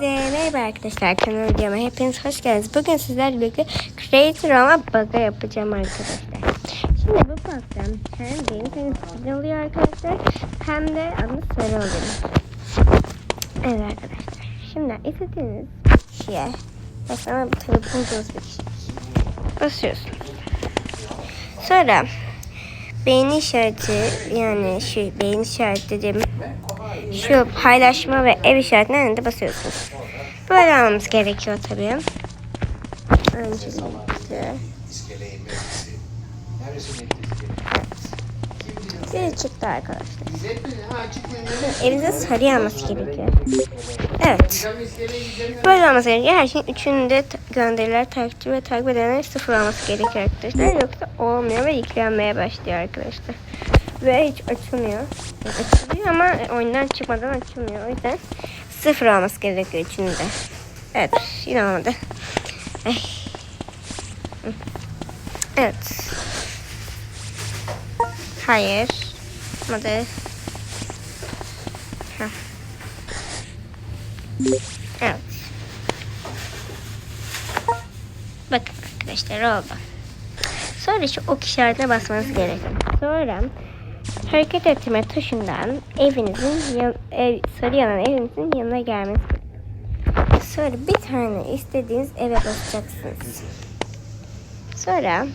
Merhaba arkadaşlar kanalıma videoma hepiniz hoş geldiniz. Bugün sizlerle birlikte Creator ama baga yapacağım arkadaşlar. Şimdi bu bug'dan hem benim hem sizin oluyor arkadaşlar hem de adı sarı oluyor. Evet arkadaşlar. Şimdi istediğiniz kişiye mesela tabi bulduğunuz bir kişi basıyorsunuz. Sonra beğeni işareti yani şu beğeni işareti dediğim şu paylaşma ve ev işaretine de basıyorsunuz. Böyle almamız gerekiyor tabii. Öncelikle. İskeleyi mevkisi. Neresinin iskele? Bir çıktı arkadaşlar. Evinize sarı alması gerekiyor. Evet. Böyle olması gerekiyor. Her şeyin üçünü de ta- gönderiler, takip ve takip edenler sıfır olması gerekiyor arkadaşlar. Yoksa olmuyor ve yüklenmeye başlıyor arkadaşlar. Ve hiç açılmıyor. Açılıyor ama oyundan çıkmadan açılmıyor. O yüzden sıfır olması gerekiyor üçünü de. Evet. Yine olmadı. Evet. Hayır. Olmadı. Heh. Evet. Bakın arkadaşlar oldu. Sonra şu ok işaretine basmanız gerekiyor. Sonra hareket etme tuşundan evinizin yan, ev, sarı yanan evinizin yanına gelmeniz. Sonra bir tane istediğiniz eve basacaksınız. Sonra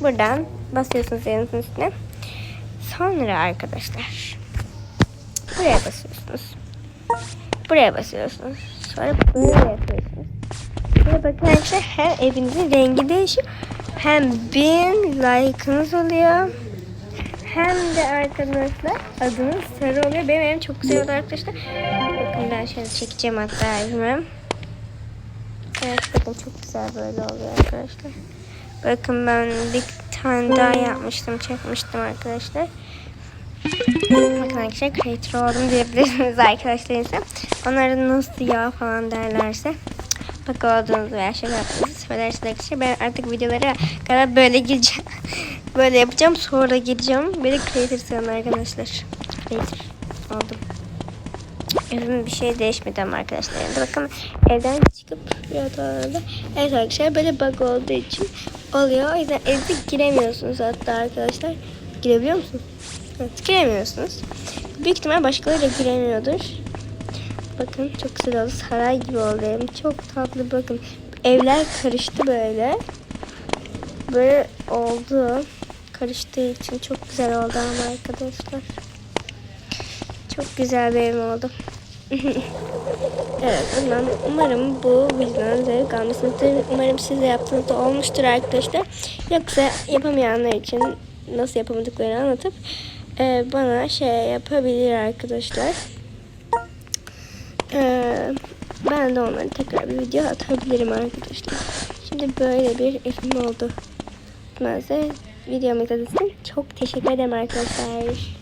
buradan basıyorsunuz evinizin üstüne. Sonra arkadaşlar buraya basıyorsunuz. Buraya basıyorsunuz. Sonra böyle yapıyorsunuz. Bakın arkadaşlar her evinizin rengi değişiyor. Hem bin like'ınız oluyor. Hem de arkadaşlar adınız sarı oluyor. Benim evim çok güzel arkadaşlar. Bakın ben şöyle çekeceğim hatta evimi. Evet çok güzel böyle oluyor arkadaşlar. Bakın ben bir tane daha yapmıştım, çekmiştim arkadaşlar. Bakın arkadaşlar creator oldum diyebilirsiniz arkadaşlarınıza. Onlara nasıl ya falan derlerse. Bak olduğunuz veya şey yaptığınızı söylersiniz arkadaşlar. Ben artık videolara kadar böyle gireceğim. Böyle yapacağım sonra gireceğim. Böyle creator sanın arkadaşlar. Creator oldum. Evim bir şey değişmedi ama arkadaşlar. Yani bakın evden çıkıp yatağında. Evet arkadaşlar böyle bug olduğu için oluyor. O yüzden evde giremiyorsunuz hatta arkadaşlar. Girebiliyor musunuz? Evet giremiyorsunuz. Büyük ihtimal başkaları da giremiyordur. Bakın çok güzel oldu. Saray gibi oldu evim. Çok tatlı bakın. Evler karıştı böyle. Böyle oldu. Karıştığı için çok güzel oldu ama arkadaşlar. Çok güzel bir evim oldu. evet umarım, umarım bu videonun zevk almışsınızdır. Umarım siz de yaptığınızda olmuştur arkadaşlar. Yoksa yapamayanlar için nasıl yapamadıklarını anlatıp e, bana şey yapabilir arkadaşlar. E, ben de onları tekrar bir video atabilirim arkadaşlar. Şimdi böyle bir evim oldu. Size videomu izlediğiniz için çok teşekkür ederim arkadaşlar.